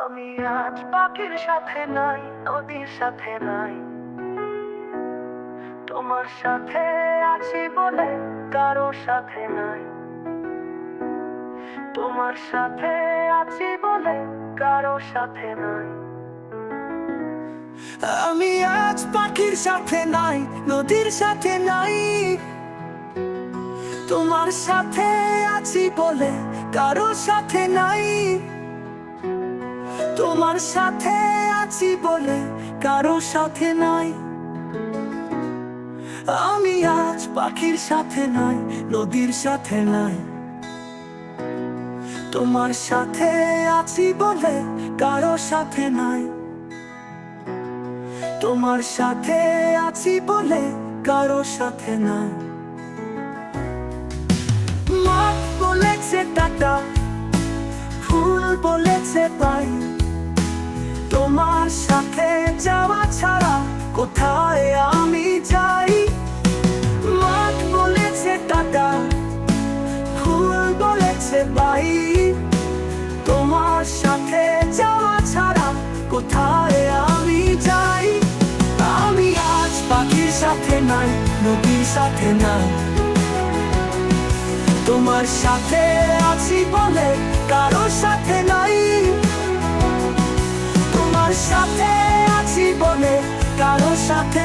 আমি আজ পাখির সাথে নাই, নদীর সাথে নাই। তোমার সাথে আছি বলে কারও সাথে নাই। তোমার সাথে আছি বলে কারও সাথে নাই। আমি আজ পাখির সাথে নাই, নদীর সাথে নাই। তোমার সাথে আছি বলে কারও সাথে নাই। তোমার সাথে আছি বলে কারও সাথে নাই। আমি আজ পাখির সাথে নাই, নদীর সাথে নাই। তোমার সাথে আছি বলে কারও সাথে নাই। তোমার সাথে আছি বলে কারও সাথে নাই। মাঠ বলেছে টাটা, ফুল বলেছে পাই তোমার সাথে যাওয়া ছাড়া কোথায় আমি যাই? মাঠ বলেছে টাটা, ফুল বলেছে বাই। তোমার সাথে যাওয়া ছাড়া কোথায় আমি যাই? আমি আজ পাখির সাথে নাই, নদীর সাথে নাই। তোমার সাথে আছি বলে কারও সাথে নাই।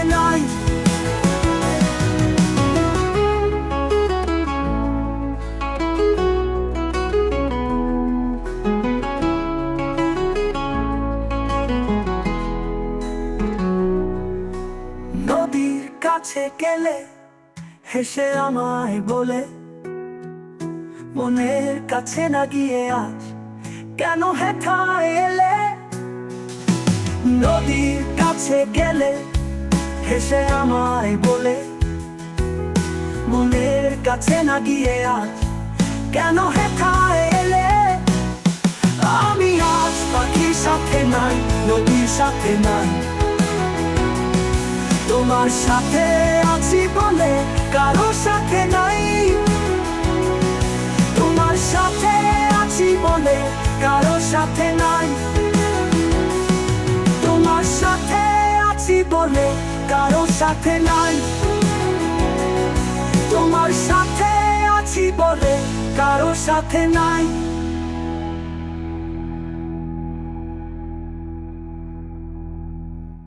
নাই কাছে গেলে হেসে আমায় বলে, মনের কাছে না গিয়ে আজ কেন হেথা এলে? নদীর কাছে গেলে হেসে আমায় বলে, মনের কাছে না গিয়ে আজ কেন হেথা এলে? আমি আজ পাখির সাথে নাই, নদীর সাথে নাই। তোমার সাথে আছি বলে কারও সাথে নাই। তোমার সাথে আছি বলে কারও সাথে নাই। তোমার সাথে আছি বলে সাথে নাই। তোমার সাথে আছি বলে কারও সাথে নাই।